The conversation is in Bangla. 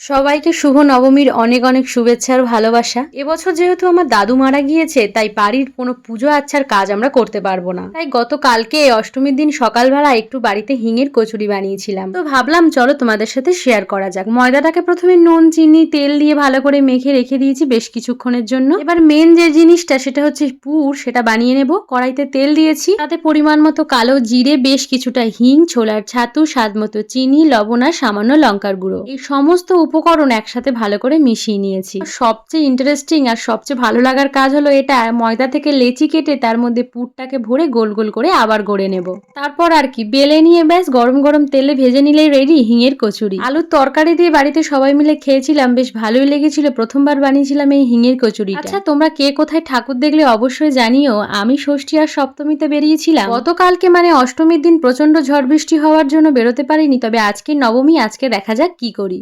সবাইকে শুভ নবমীর অনেক অনেক শুভেচ্ছা আর ভালোবাসা। এবছর যেহেতু আমার দাদু মারা গিয়েছে, তাই বাড়ির কোনো পুজো আচ্ছার কাজ আমরা করতে পারব না। তাই গতকালকে অষ্টমীর দিন সকালবেলা একটু বাড়িতে হিঙের কচুরি বানিয়েছিলাম। তো ভাবলাম, চলো তোমাদের সাথে শেয়ার করা যাক। ময়দাটাকে প্রথমে নুন, চিনি, তেল দিয়ে ভালো করে মেখে রেখে দিয়েছি বেশ কিছুক্ষণের জন্য। এবার মেন যে জিনিসটা, সেটা হচ্ছে পুর, সেটা বানিয়ে নেব। কড়াইতে তেল দিয়েছি। তাতে পরিমাণ মতো কালো জিরে, বেশ কিছুটা হিং, ছোলার ছাতু, স্বাদ মতো চিনি, লবণ আর সামান্য লঙ্কার গুঁড়ো। এই সমস্ত উপকরণ একসাথে ভালো করে মিশিয়ে নিয়েছি। সবচেয়ে ইন্টারেস্টিং আর সবচেয়ে ভালো লাগার কাজ হলো এটা, ময়দা থেকে লেচি কেটে তার মধ্যে পুরটাকে ভরে গোল গোল করে আবার গড়ে নেব। তারপর আর কি, বেলে নিয়ে ব্যাস গরম গরম তেলে ভেজে নিলেই রেডি হিঙের কচুরি। আলুর তরকারি দিয়ে বাড়িতে সবাই মিলে খেয়েছিলাম, বেশ ভালোই লেগেছিল। প্রথমবার বানিয়েছিলাম এই হিঙের কচুরি আচ্ছা তোমরা কে কোথায় ঠাকুর দেখলে অবশ্যই জানিও। আমি ষষ্ঠী আর সপ্তমীতে বেরিয়েছিলাম। গতকালকে মানে অষ্টমীর দিন প্রচণ্ড ঝড় বৃষ্টি হওয়ার জন্য বেরোতে পারিনি, তবে আজকে নবমী, আজকে দেখা যাক কি করি।